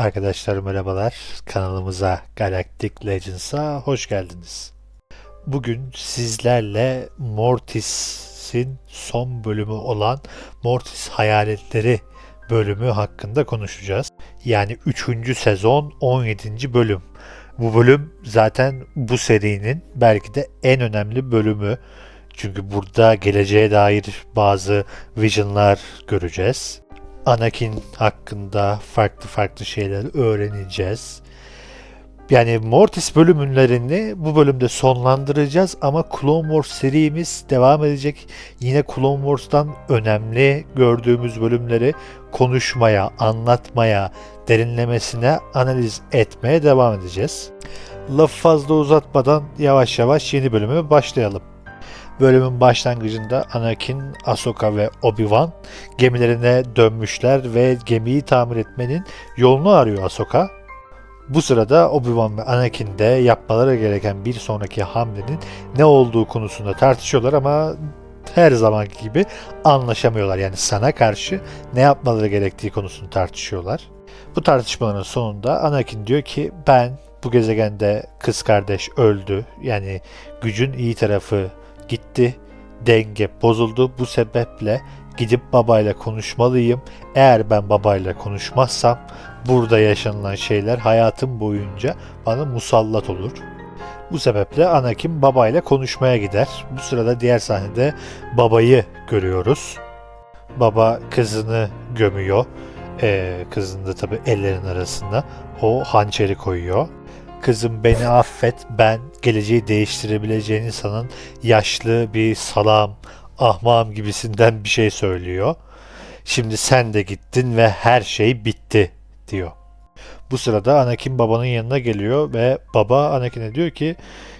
Arkadaşlar merhabalar. Kanalımıza Galactic Legends'a hoş geldiniz. Bugün sizlerle Mortis'in son bölümü olan Mortis Hayaletleri bölümü hakkında konuşacağız. Yani 3. sezon 17. bölüm. Bu bölüm zaten bu serinin belki de en önemli bölümü. Çünkü burada geleceğe dair bazı visionlar göreceğiz. Anakin hakkında farklı farklı şeyler öğreneceğiz. Yani Mortis bölümlerini bu bölümde sonlandıracağız ama Clone Wars serimiz devam edecek. Yine Clone Wars'tan önemli gördüğümüz bölümleri konuşmaya, anlatmaya, derinlemesine analiz etmeye devam edeceğiz. Lafı fazla uzatmadan yavaş yavaş yeni bölüme başlayalım. Bölümün başlangıcında Anakin, Ahsoka ve Obi-Wan gemilerine dönmüşler ve gemiyi tamir etmenin yolunu arıyor Ahsoka. Bu sırada Obi-Wan ve Anakin de yapmaları gereken bir sonraki hamlenin ne olduğu konusunda tartışıyorlar ama her zamanki gibi anlaşamıyorlar. Yani sana karşı ne yapmaları gerektiği konusunu tartışıyorlar. Bu tartışmaların sonunda Anakin diyor ki ben bu gezegende kız kardeş öldü. Yani gücün iyi tarafı gitti. Denge bozuldu. Bu sebeple gidip babayla konuşmalıyım. Eğer ben babayla konuşmazsam burada yaşanılan şeyler hayatım boyunca bana musallat olur. Bu sebeple Anakin babayla konuşmaya gider. Bu sırada diğer sahnede babayı görüyoruz. Baba kızını gömüyor. Ee, kızını da tabi ellerin arasında o hançeri koyuyor. Kızım beni affet ben geleceği değiştirebileceğini sanan yaşlı bir salam, ahmam gibisinden bir şey söylüyor. Şimdi sen de gittin ve her şey bitti diyor. Bu sırada Anakin babanın yanına geliyor ve baba Anakin'e diyor ki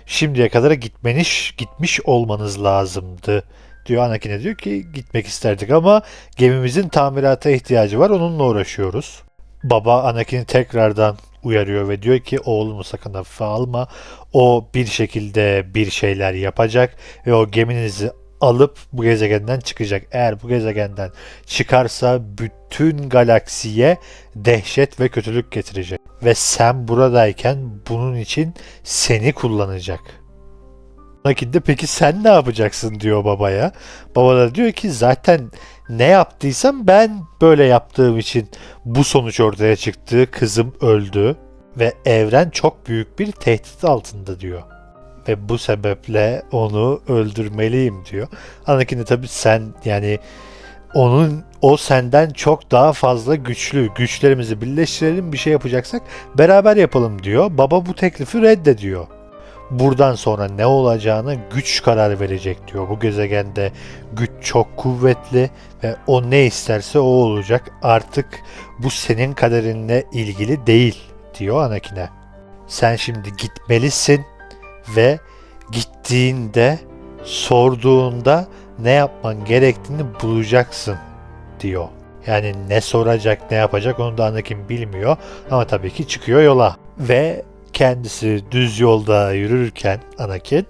şimdiye kadar gitmeniş gitmiş olmanız lazımdı diyor. Anakin'e diyor ki gitmek isterdik ama gemimizin tamirata ihtiyacı var onunla uğraşıyoruz. Baba Anakin'i tekrardan uyarıyor ve diyor ki oğlumu sakın hafife alma. O bir şekilde bir şeyler yapacak ve o geminizi alıp bu gezegenden çıkacak. Eğer bu gezegenden çıkarsa bütün galaksiye dehşet ve kötülük getirecek. Ve sen buradayken bunun için seni kullanacak. Anakin de peki sen ne yapacaksın diyor babaya. Baba da diyor ki zaten ne yaptıysam ben böyle yaptığım için bu sonuç ortaya çıktı. Kızım öldü ve evren çok büyük bir tehdit altında diyor. Ve bu sebeple onu öldürmeliyim diyor. Anakin de tabii sen yani onun o senden çok daha fazla güçlü. Güçlerimizi birleştirelim bir şey yapacaksak beraber yapalım diyor. Baba bu teklifi reddediyor buradan sonra ne olacağını güç karar verecek diyor. Bu gezegende güç çok kuvvetli ve o ne isterse o olacak. Artık bu senin kaderinle ilgili değil diyor Anakin'e. Sen şimdi gitmelisin ve gittiğinde sorduğunda ne yapman gerektiğini bulacaksın diyor. Yani ne soracak ne yapacak onu da Anakin bilmiyor ama tabii ki çıkıyor yola. Ve kendisi düz yolda yürürken Anakin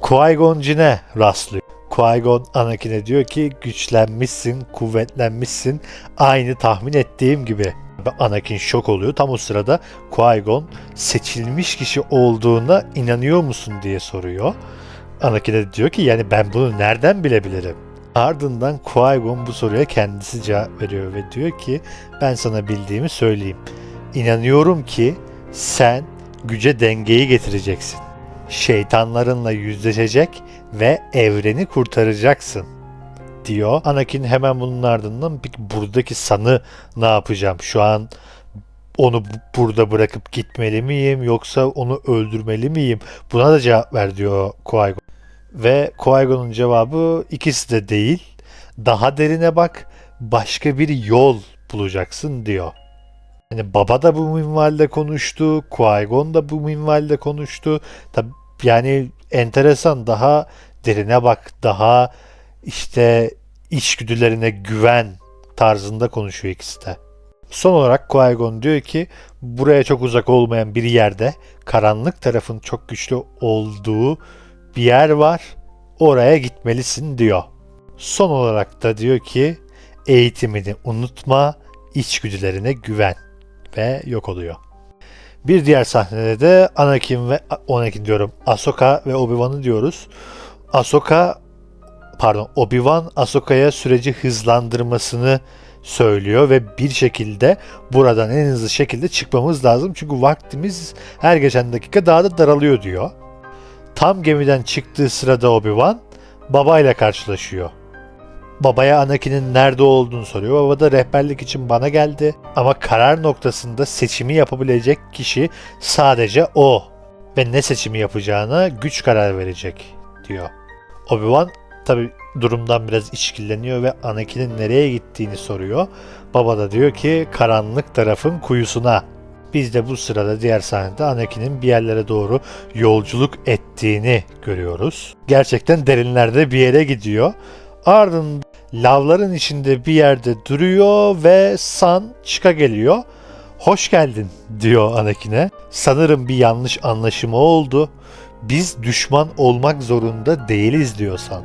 Qui-Gon Jinn'e rastlıyor. Qui-Gon Anakin'e diyor ki güçlenmişsin, kuvvetlenmişsin. Aynı tahmin ettiğim gibi. Anakin şok oluyor. Tam o sırada Qui-Gon seçilmiş kişi olduğuna inanıyor musun diye soruyor. Anakin'e diyor ki yani ben bunu nereden bilebilirim? Ardından Qui-Gon bu soruya kendisi cevap veriyor ve diyor ki ben sana bildiğimi söyleyeyim. İnanıyorum ki sen güce dengeyi getireceksin. Şeytanlarınla yüzleşecek ve evreni kurtaracaksın diyor. Anakin hemen bunun ardından peki buradaki sanı ne yapacağım? Şu an onu burada bırakıp gitmeli miyim yoksa onu öldürmeli miyim? Buna da cevap ver diyor Qui-Gon. Ve Qui-Gon'un cevabı ikisi de değil. Daha derine bak, başka bir yol bulacaksın diyor. Hani baba da bu minvalde konuştu, Qui-Gon da bu minvalde konuştu. Tabi yani enteresan daha derine bak, daha işte içgüdülerine güven tarzında konuşuyor ikisi de. Son olarak Qui-Gon diyor ki buraya çok uzak olmayan bir yerde karanlık tarafın çok güçlü olduğu bir yer var. Oraya gitmelisin diyor. Son olarak da diyor ki eğitimini unutma, içgüdülerine güven ve yok oluyor. Bir diğer sahnede de Anakin ve Anakin diyorum. Ahsoka ve Obi-Wan'ı diyoruz. Ahsoka pardon Obi-Wan Ahsoka'ya süreci hızlandırmasını söylüyor ve bir şekilde buradan en hızlı şekilde çıkmamız lazım. Çünkü vaktimiz her geçen dakika daha da daralıyor diyor. Tam gemiden çıktığı sırada Obi-Wan babayla karşılaşıyor. Babaya Anakin'in nerede olduğunu soruyor. Baba da rehberlik için bana geldi. Ama karar noktasında seçimi yapabilecek kişi sadece o. Ve ne seçimi yapacağına güç karar verecek diyor. Obi-Wan tabi durumdan biraz işkilleniyor ve Anakin'in nereye gittiğini soruyor. Baba da diyor ki karanlık tarafın kuyusuna. Biz de bu sırada diğer sahnede Anakin'in bir yerlere doğru yolculuk ettiğini görüyoruz. Gerçekten derinlerde bir yere gidiyor. Ardından lavların içinde bir yerde duruyor ve San çıka geliyor. Hoş geldin diyor Anakin'e. Sanırım bir yanlış anlaşılma oldu. Biz düşman olmak zorunda değiliz diyor San.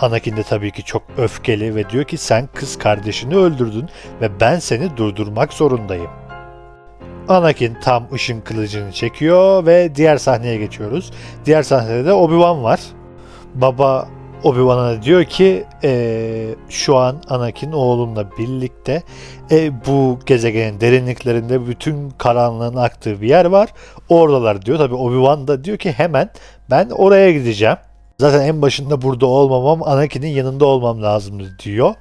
Anakin de tabii ki çok öfkeli ve diyor ki sen kız kardeşini öldürdün ve ben seni durdurmak zorundayım. Anakin tam ışın kılıcını çekiyor ve diğer sahneye geçiyoruz. Diğer sahnede de Obi-Wan var. Baba Obi-Wan'a diyor ki e, şu an Anakin oğlunla birlikte e, bu gezegenin derinliklerinde bütün karanlığın aktığı bir yer var. Oradalar diyor. Tabi Obi-Wan da diyor ki hemen ben oraya gideceğim. Zaten en başında burada olmamam Anakin'in yanında olmam lazımdı diyor.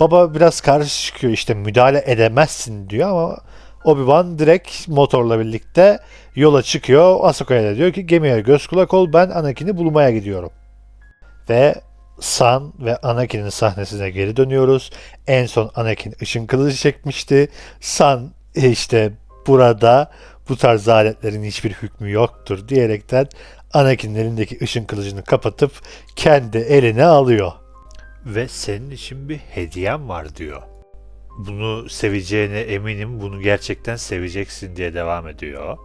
Baba biraz karşı çıkıyor işte müdahale edemezsin diyor ama Obi-Wan direkt motorla birlikte yola çıkıyor. Ahsoka'ya da diyor ki gemiye göz kulak ol ben Anakin'i bulmaya gidiyorum. Ve San ve Anakin'in sahnesine geri dönüyoruz. En son Anakin ışın kılıcı çekmişti. San e, işte burada bu tarz aletlerin hiçbir hükmü yoktur diyerekten Anakin'in elindeki ışın kılıcını kapatıp kendi eline alıyor. Ve senin için bir hediyem var diyor. Bunu seveceğine eminim bunu gerçekten seveceksin diye devam ediyor.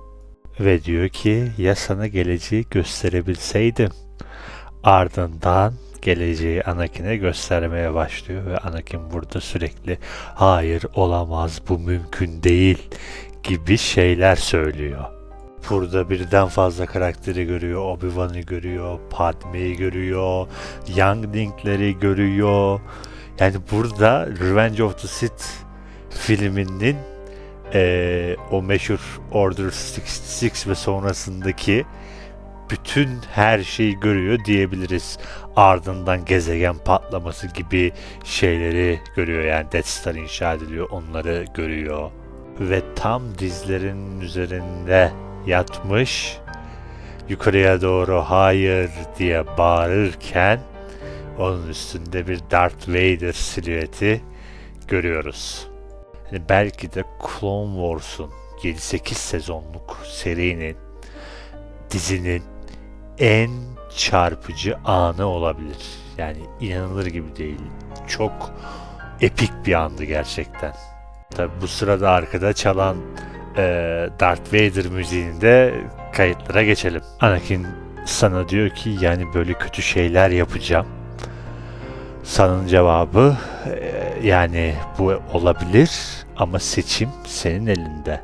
Ve diyor ki ya sana geleceği gösterebilseydim. Ardından geleceği Anakin'e göstermeye başlıyor ve Anakin burada sürekli hayır olamaz bu mümkün değil gibi şeyler söylüyor. Burada birden fazla karakteri görüyor. Obi-Wan'ı görüyor, Padme'yi görüyor, Youngling'leri görüyor. Yani burada Revenge of the Sith filminin e, o meşhur Order 66 ve sonrasındaki bütün her şeyi görüyor diyebiliriz. Ardından gezegen patlaması gibi şeyleri görüyor. Yani Death Star inşa ediliyor. Onları görüyor. Ve tam dizlerinin üzerinde yatmış yukarıya doğru hayır diye bağırırken onun üstünde bir Darth Vader silüeti görüyoruz. Yani belki de Clone Wars'un 7-8 sezonluk serinin dizinin en çarpıcı anı olabilir. Yani inanılır gibi değil. Çok epik bir andı gerçekten. Tabi bu sırada arkada çalan e, Darth Vader müziğini de kayıtlara geçelim. Anakin sana diyor ki yani böyle kötü şeyler yapacağım. Sanın cevabı e, yani bu olabilir ama seçim senin elinde.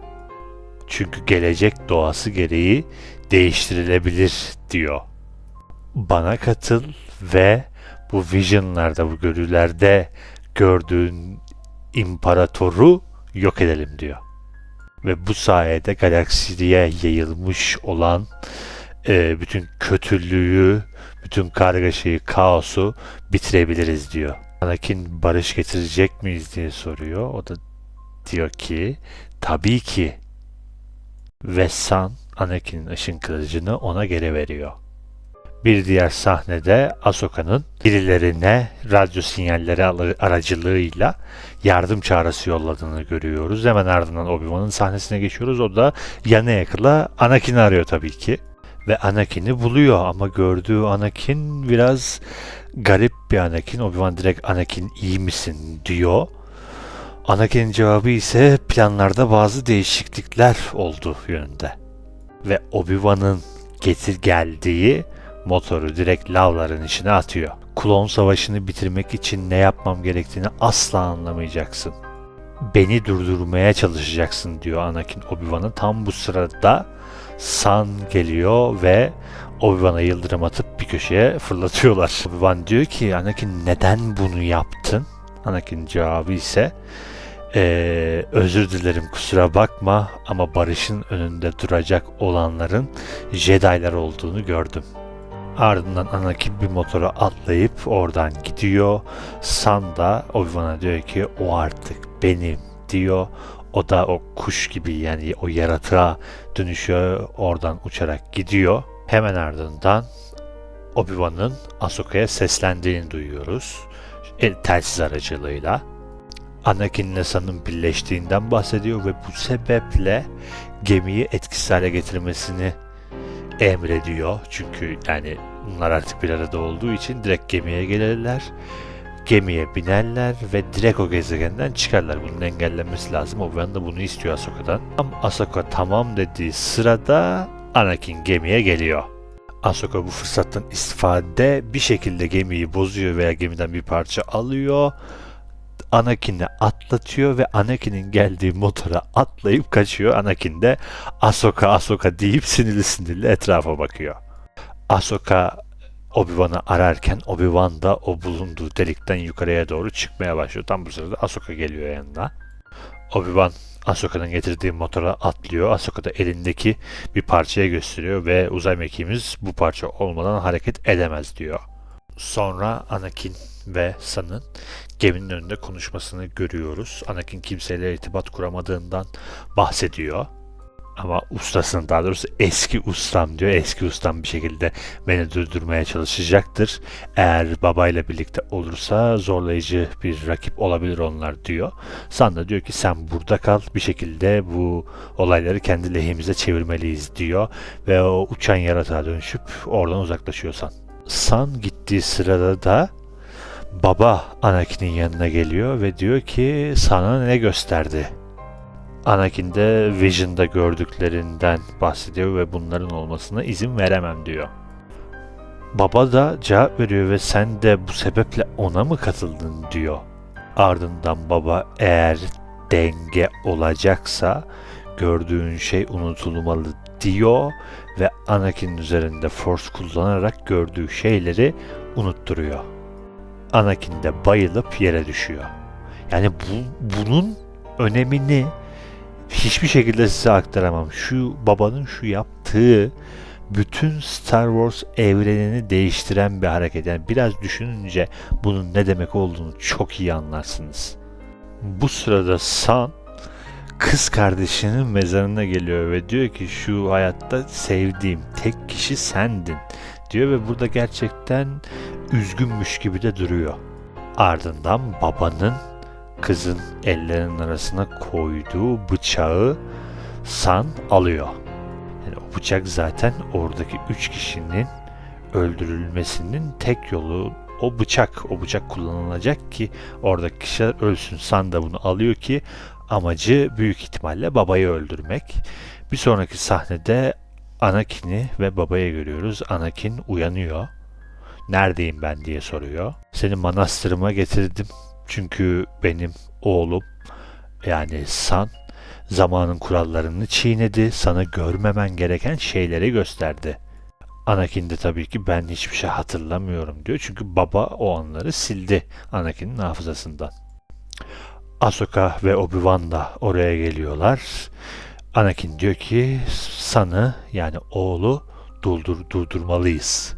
Çünkü gelecek doğası gereği değiştirilebilir diyor. Bana katıl ve bu visionlarda, bu görülerde gördüğün imparatoru yok edelim diyor. Ve bu sayede galaksiye yayılmış olan e, bütün kötülüğü, bütün kargaşayı, kaosu bitirebiliriz diyor. Anakin barış getirecek miyiz diye soruyor. O da diyor ki tabii ki. Ve San Anakin'in ışın kılıcını ona geri veriyor. Bir diğer sahnede Ahsoka'nın birilerine radyo sinyalleri aracılığıyla yardım çağrısı yolladığını görüyoruz. Hemen ardından Obi-Wan'ın sahnesine geçiyoruz. O da yana yakıla Anakin'i arıyor tabii ki. Ve Anakin'i buluyor ama gördüğü Anakin biraz garip bir Anakin. Obi-Wan direkt Anakin iyi misin diyor. Anakin'in cevabı ise planlarda bazı değişiklikler oldu yönünde. Ve Obi-Wan'ın getir geldiği motoru direkt lavların içine atıyor. Klon savaşını bitirmek için ne yapmam gerektiğini asla anlamayacaksın. beni durdurmaya çalışacaksın diyor Anakin Obi-Wan'a. Tam bu sırada San geliyor ve Obi-Wan'a yıldırım atıp bir köşeye fırlatıyorlar. Obi-Wan diyor ki Anakin neden bunu yaptın? Anakin cevabı ise "Ee, özür dilerim kusura bakma ama barışın önünde duracak olanların Jedi'lar olduğunu gördüm. Ardından Anakin bir motora atlayıp oradan gidiyor. San da Obi-Wan'a diyor ki o artık benim diyor. O da o kuş gibi yani o yaratığa dönüşüyor oradan uçarak gidiyor. Hemen ardından Obi-Wan'ın Ahsoka'ya seslendiğini duyuyoruz. El telsiz aracılığıyla. Anakin ile San'ın birleştiğinden bahsediyor ve bu sebeple gemiyi etkisiz hale getirmesini emrediyor. Çünkü yani bunlar artık bir arada olduğu için direkt gemiye gelirler. Gemiye binerler ve direkt o gezegenden çıkarlar. Bunun engellenmesi lazım. Obi-Wan da bunu istiyor Ahsoka'dan. Tam Ahsoka tamam dediği sırada Anakin gemiye geliyor. Ahsoka bu fırsattan istifade bir şekilde gemiyi bozuyor veya gemiden bir parça alıyor. Anakin'i atlatıyor ve Anakin'in geldiği motora atlayıp kaçıyor. Anakin de Ahsoka Ahsoka deyip sinirli sinirli etrafa bakıyor. Ahsoka Obi-Wan'ı ararken Obi-Wan da o bulunduğu delikten yukarıya doğru çıkmaya başlıyor. Tam bu sırada Ahsoka geliyor yanına. Obi-Wan Ahsoka'nın getirdiği motora atlıyor. Ahsoka da elindeki bir parçaya gösteriyor ve uzay mekiğimiz bu parça olmadan hareket edemez diyor. Sonra Anakin ve San'ın geminin önünde konuşmasını görüyoruz. Anakin kimseyle irtibat kuramadığından bahsediyor. Ama ustasının daha doğrusu eski ustam diyor. Eski ustam bir şekilde beni durdurmaya çalışacaktır. Eğer babayla birlikte olursa zorlayıcı bir rakip olabilir onlar diyor. San da diyor ki sen burada kal bir şekilde bu olayları kendi lehimize çevirmeliyiz diyor. Ve o uçan yaratığa dönüşüp oradan uzaklaşıyor San. San gittiği sırada da baba Anakin'in yanına geliyor ve diyor ki sana ne gösterdi? Anakin de Vision'da gördüklerinden bahsediyor ve bunların olmasına izin veremem diyor. Baba da cevap veriyor ve sen de bu sebeple ona mı katıldın diyor. Ardından baba eğer denge olacaksa gördüğün şey unutulmalı diyor ve Anakin üzerinde Force kullanarak gördüğü şeyleri unutturuyor. Anakin de bayılıp yere düşüyor. Yani bu, bunun önemini hiçbir şekilde size aktaramam. Şu babanın şu yaptığı bütün Star Wars evrenini değiştiren bir hareket. Yani biraz düşününce bunun ne demek olduğunu çok iyi anlarsınız. Bu sırada San kız kardeşinin mezarına geliyor ve diyor ki şu hayatta sevdiğim tek kişi sendin diyor ve burada gerçekten üzgünmüş gibi de duruyor. Ardından babanın kızın ellerinin arasına koyduğu bıçağı San alıyor. Yani o bıçak zaten oradaki üç kişinin öldürülmesinin tek yolu o bıçak. O bıçak kullanılacak ki oradaki kişiler ölsün. San da bunu alıyor ki amacı büyük ihtimalle babayı öldürmek. Bir sonraki sahnede Anakin'i ve babayı görüyoruz. Anakin uyanıyor. Neredeyim ben diye soruyor. Seni manastırıma getirdim. Çünkü benim oğlum yani San zamanın kurallarını çiğnedi. Sana görmemen gereken şeyleri gösterdi. Anakin de tabii ki ben hiçbir şey hatırlamıyorum diyor. Çünkü baba o anları sildi Anakin'in hafızasından. Ahsoka ve Obi-Wan da oraya geliyorlar. Anakin diyor ki San'ı yani oğlu durdur, durdurmalıyız.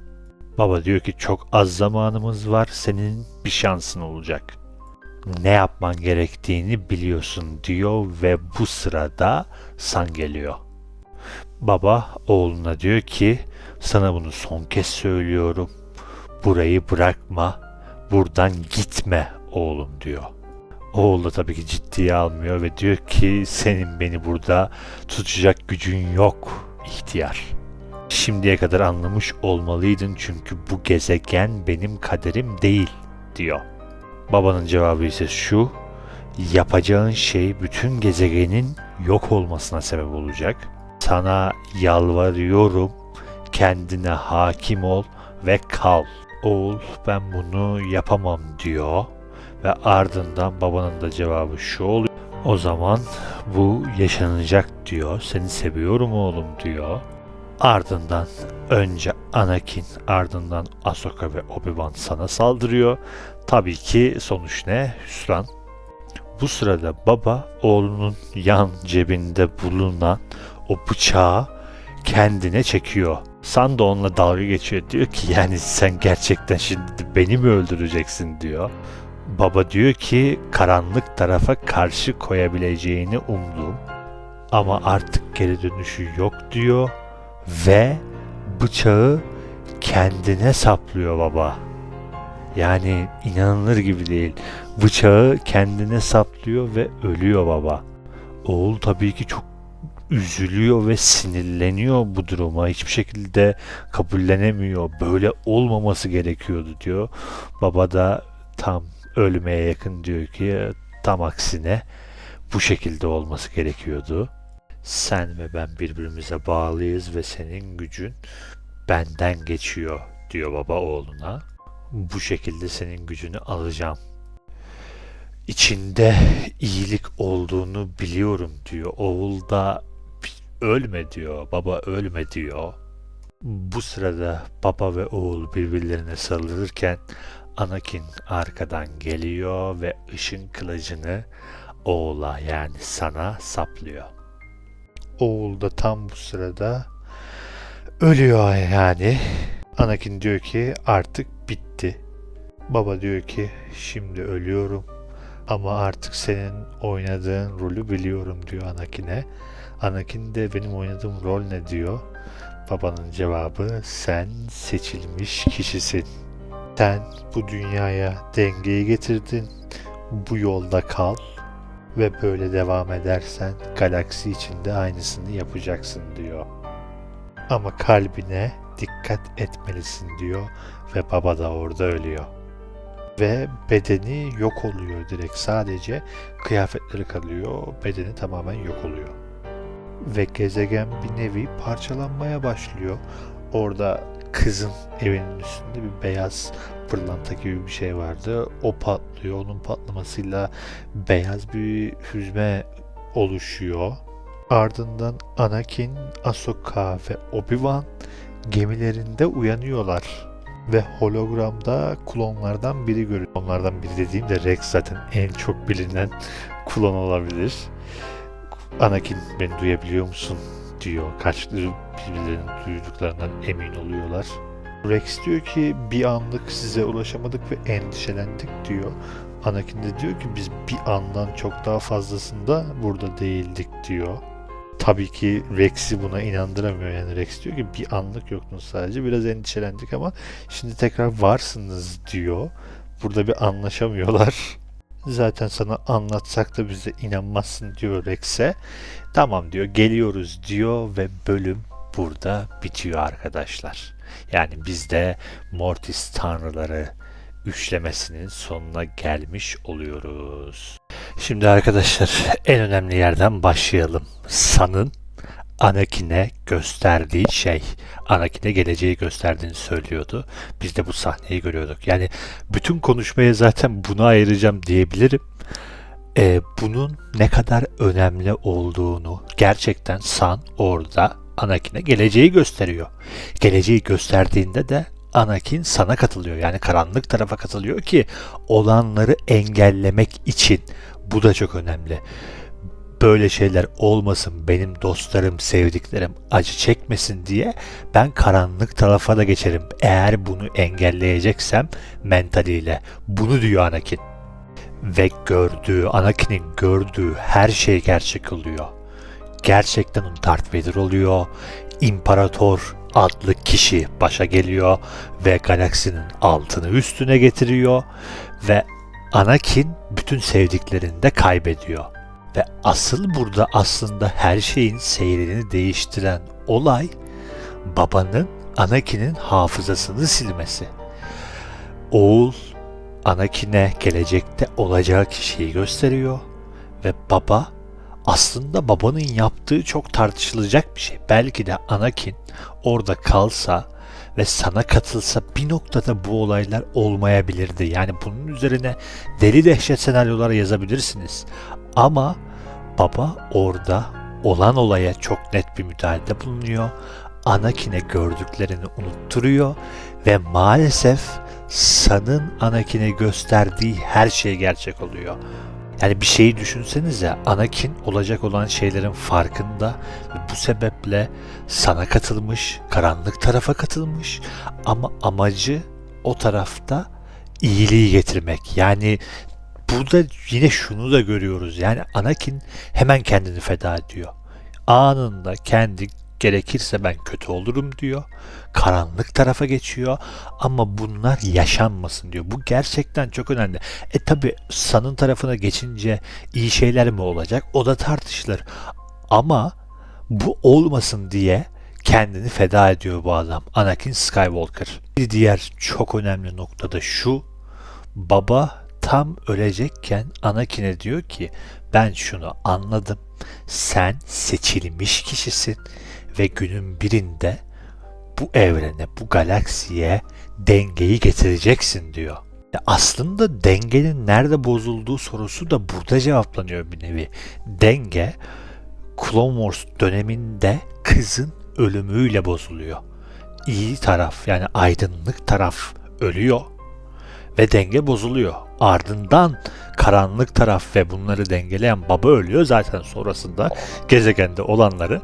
Baba diyor ki çok az zamanımız var senin bir şansın olacak. Ne yapman gerektiğini biliyorsun diyor ve bu sırada San geliyor. Baba oğluna diyor ki sana bunu son kez söylüyorum. Burayı bırakma. Buradan gitme oğlum diyor. Oğul da tabii ki ciddiye almıyor ve diyor ki senin beni burada tutacak gücün yok ihtiyar. Şimdiye kadar anlamış olmalıydın çünkü bu gezegen benim kaderim değil diyor. Babanın cevabı ise şu. Yapacağın şey bütün gezegenin yok olmasına sebep olacak. Sana yalvarıyorum kendine hakim ol ve kal. Oğul ben bunu yapamam diyor ve ardından babanın da cevabı şu oluyor. O zaman bu yaşanacak diyor. Seni seviyorum oğlum diyor. Ardından önce Anakin, ardından Ahsoka ve Obi-Wan sana saldırıyor. Tabii ki sonuç ne? Hüsran. Bu sırada baba oğlunun yan cebinde bulunan o bıçağı kendine çekiyor. San da onunla dalga geçiyor. Diyor ki yani sen gerçekten şimdi beni mi öldüreceksin diyor. Baba diyor ki karanlık tarafa karşı koyabileceğini umdum. Ama artık geri dönüşü yok diyor ve bıçağı kendine saplıyor baba. Yani inanılır gibi değil. Bıçağı kendine saplıyor ve ölüyor baba. Oğul tabii ki çok üzülüyor ve sinirleniyor bu duruma. Hiçbir şekilde kabullenemiyor. Böyle olmaması gerekiyordu diyor. Baba da tam ölmeye yakın diyor ki tam aksine bu şekilde olması gerekiyordu. Sen ve ben birbirimize bağlıyız ve senin gücün benden geçiyor diyor baba oğluna. Bu şekilde senin gücünü alacağım. İçinde iyilik olduğunu biliyorum diyor. Oğul da ölme diyor. Baba ölme diyor. Bu sırada baba ve oğul birbirlerine sarılırken Anakin arkadan geliyor ve ışın kılıcını oğula yani sana saplıyor. Oğul da tam bu sırada ölüyor yani. Anakin diyor ki artık bitti. Baba diyor ki şimdi ölüyorum ama artık senin oynadığın rolü biliyorum diyor Anakin'e. Anakin de benim oynadığım rol ne diyor? Babanın cevabı sen seçilmiş kişisin. Sen bu dünyaya dengeyi getirdin. Bu yolda kal ve böyle devam edersen galaksi içinde aynısını yapacaksın diyor. Ama kalbine dikkat etmelisin diyor ve baba da orada ölüyor. Ve bedeni yok oluyor direkt sadece kıyafetleri kalıyor bedeni tamamen yok oluyor. Ve gezegen bir nevi parçalanmaya başlıyor. Orada kızın evinin üstünde bir beyaz pırlanta gibi bir şey vardı. O patlıyor. Onun patlamasıyla beyaz bir hüzme oluşuyor. Ardından Anakin, Ahsoka ve Obi-Wan gemilerinde uyanıyorlar. Ve hologramda klonlardan biri görüyor. Onlardan biri dediğimde Rex zaten en çok bilinen klon olabilir. Anakin beni duyabiliyor musun diyor. Karşılıklı birbirlerinin duyduklarından emin oluyorlar. Rex diyor ki bir anlık size ulaşamadık ve endişelendik diyor. Anakin de diyor ki biz bir andan çok daha fazlasında burada değildik diyor. Tabii ki Rex'i buna inandıramıyor yani Rex diyor ki bir anlık yoktunuz sadece biraz endişelendik ama şimdi tekrar varsınız diyor. Burada bir anlaşamıyorlar. Zaten sana anlatsak da bize inanmazsın diyor Rex'e. Tamam diyor geliyoruz diyor ve bölüm burada bitiyor arkadaşlar. Yani biz de Mortis tanrıları üçlemesinin sonuna gelmiş oluyoruz. Şimdi arkadaşlar en önemli yerden başlayalım. San'ın Anakin'e gösterdiği şey. Anakin'e geleceği gösterdiğini söylüyordu. Biz de bu sahneyi görüyorduk. Yani bütün konuşmaya zaten buna ayıracağım diyebilirim. Ee, bunun ne kadar önemli olduğunu gerçekten San orada Anakin'e geleceği gösteriyor. Geleceği gösterdiğinde de Anakin sana katılıyor. Yani karanlık tarafa katılıyor ki olanları engellemek için. Bu da çok önemli. Böyle şeyler olmasın, benim dostlarım, sevdiklerim acı çekmesin diye ben karanlık tarafa da geçerim. Eğer bunu engelleyeceksem mentaliyle. Bunu diyor Anakin. Ve gördüğü, Anakin'in gördüğü her şey gerçek oluyor. Gerçekten Darth Vader oluyor. İmparator adlı kişi başa geliyor ve galaksinin altını üstüne getiriyor ve Anakin bütün sevdiklerini de kaybediyor. Ve asıl burada aslında her şeyin seyrini değiştiren olay babanın Anakin'in hafızasını silmesi. Oğul Anakin'e gelecekte olacağı kişiyi gösteriyor ve baba aslında babanın yaptığı çok tartışılacak bir şey. Belki de Anakin orada kalsa ve sana katılsa bir noktada bu olaylar olmayabilirdi. Yani bunun üzerine deli dehşet senaryolar yazabilirsiniz. Ama baba orada olan olaya çok net bir müdahalede bulunuyor. Anakin'e gördüklerini unutturuyor ve maalesef San'ın Anakin'e gösterdiği her şey gerçek oluyor. Yani bir şeyi düşünsenize Anakin olacak olan şeylerin farkında ve bu sebeple sana katılmış, karanlık tarafa katılmış ama amacı o tarafta iyiliği getirmek. Yani burada yine şunu da görüyoruz. Yani Anakin hemen kendini feda ediyor. Anında kendi gerekirse ben kötü olurum diyor. Karanlık tarafa geçiyor ama bunlar yaşanmasın diyor. Bu gerçekten çok önemli. E tabi sanın tarafına geçince iyi şeyler mi olacak? O da tartışılır. Ama bu olmasın diye kendini feda ediyor bu adam. Anakin Skywalker. Bir diğer çok önemli nokta da şu. Baba tam ölecekken Anakin'e diyor ki ben şunu anladım. Sen seçilmiş kişisin ve günün birinde bu evrene, bu galaksiye dengeyi getireceksin diyor. Aslında dengenin nerede bozulduğu sorusu da burada cevaplanıyor bir nevi. Denge Clone Wars döneminde kızın ölümüyle bozuluyor. İyi taraf yani aydınlık taraf ölüyor ve denge bozuluyor. Ardından karanlık taraf ve bunları dengeleyen baba ölüyor. Zaten sonrasında gezegende olanları,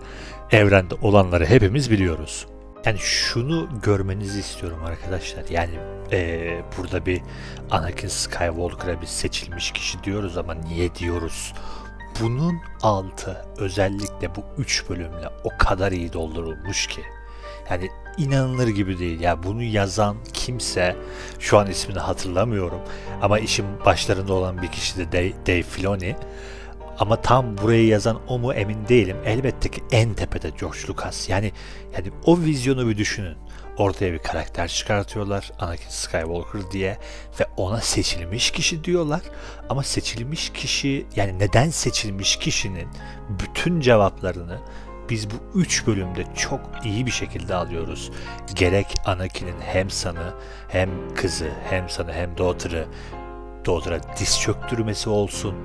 evrende olanları hepimiz biliyoruz. Yani şunu görmenizi istiyorum arkadaşlar. Yani eee, burada bir Anakin Skywalker'a bir seçilmiş kişi diyoruz ama niye diyoruz? Bunun altı özellikle bu üç bölümle o kadar iyi doldurulmuş ki. Yani inanılır gibi değil. Ya bunu yazan kimse şu an ismini hatırlamıyorum ama işin başlarında olan bir kişi de Dave, Dave Filoni. Ama tam burayı yazan o mu emin değilim. Elbette ki en tepede George Lucas. Yani yani o vizyonu bir düşünün. Ortaya bir karakter çıkartıyorlar Anakin Skywalker diye ve ona seçilmiş kişi diyorlar. Ama seçilmiş kişi yani neden seçilmiş kişinin bütün cevaplarını biz bu üç bölümde çok iyi bir şekilde alıyoruz. Gerek Anakin'in hem sanı hem kızı hem sanı hem daughter'ı Daughter'a diz çöktürmesi olsun.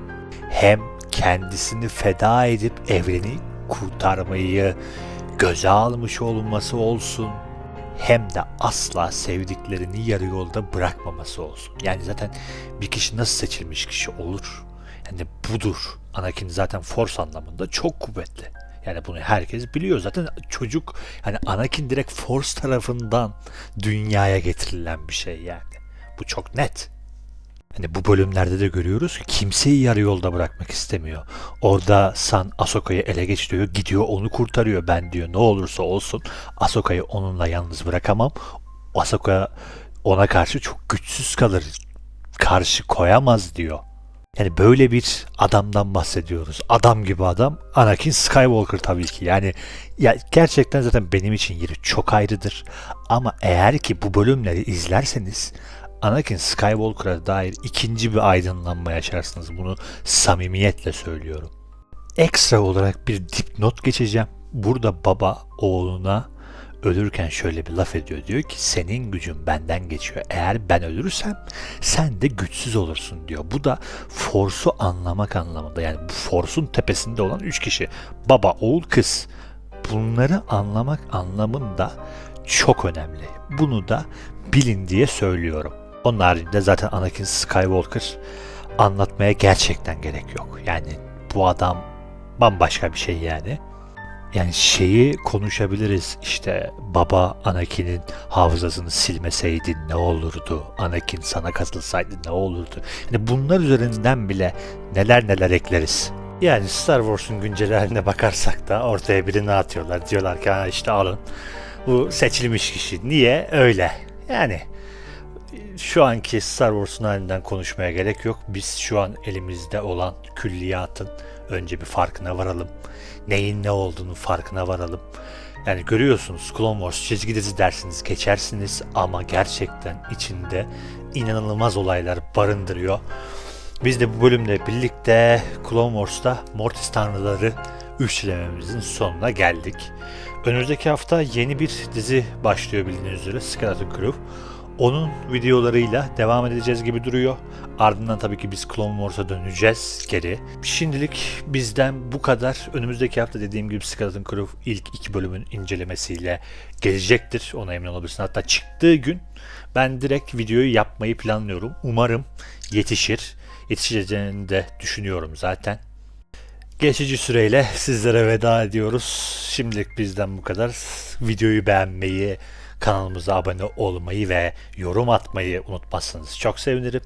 Hem kendisini feda edip evreni kurtarmayı göze almış olması olsun. Hem de asla sevdiklerini yarı yolda bırakmaması olsun. Yani zaten bir kişi nasıl seçilmiş kişi olur? Yani budur. Anakin zaten Force anlamında çok kuvvetli. Yani bunu herkes biliyor. Zaten çocuk hani Anakin direkt Force tarafından dünyaya getirilen bir şey yani. Bu çok net. Hani bu bölümlerde de görüyoruz ki kimseyi yarı yolda bırakmak istemiyor. Orada San Ahsoka'yı ele geçiriyor, gidiyor onu kurtarıyor. Ben diyor ne olursa olsun Ahsoka'yı onunla yalnız bırakamam. Ahsoka ona karşı çok güçsüz kalır. Karşı koyamaz diyor. Yani böyle bir adamdan bahsediyoruz. Adam gibi adam. Anakin Skywalker tabii ki. Yani ya gerçekten zaten benim için yeri çok ayrıdır. Ama eğer ki bu bölümleri izlerseniz Anakin Skywalker'a dair ikinci bir aydınlanma yaşarsınız. Bunu samimiyetle söylüyorum. Ekstra olarak bir dipnot geçeceğim. Burada baba oğluna ölürken şöyle bir laf ediyor. Diyor ki senin gücün benden geçiyor. Eğer ben ölürsem sen de güçsüz olursun diyor. Bu da Force'u anlamak anlamında. Yani bu Force'un tepesinde olan üç kişi. Baba, oğul, kız. Bunları anlamak anlamında çok önemli. Bunu da bilin diye söylüyorum. Onun haricinde zaten Anakin Skywalker anlatmaya gerçekten gerek yok. Yani bu adam bambaşka bir şey yani. Yani şeyi konuşabiliriz işte baba Anakin'in hafızasını silmeseydi ne olurdu? Anakin sana katılsaydı ne olurdu? Yani bunlar üzerinden bile neler neler ekleriz. Yani Star Wars'un güncel haline bakarsak da ortaya birini atıyorlar. Diyorlar ki ha işte alın bu seçilmiş kişi. Niye? Öyle. Yani şu anki Star Wars'un halinden konuşmaya gerek yok. Biz şu an elimizde olan külliyatın önce bir farkına varalım. Neyin ne olduğunu farkına varalım. Yani görüyorsunuz Clone Wars çizgi dizi dersiniz geçersiniz ama gerçekten içinde inanılmaz olaylar barındırıyor. Biz de bu bölümle birlikte Clone Wars'ta Mortis Tanrıları üçlememizin sonuna geldik. Önümüzdeki hafta yeni bir dizi başlıyor bildiğiniz üzere Skeleton Crew. Onun videolarıyla devam edeceğiz gibi duruyor. Ardından tabii ki biz Clone Wars'a döneceğiz geri. Şimdilik bizden bu kadar. Önümüzdeki hafta dediğim gibi Skeleton Crew ilk iki bölümün incelemesiyle gelecektir. Ona emin olabilirsin. Hatta çıktığı gün ben direkt videoyu yapmayı planlıyorum. Umarım yetişir. Yetişeceğini de düşünüyorum zaten. Geçici süreyle sizlere veda ediyoruz. Şimdilik bizden bu kadar. Videoyu beğenmeyi, kanalımıza abone olmayı ve yorum atmayı unutmazsanız çok sevinirim.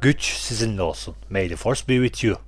Güç sizinle olsun. May the force be with you.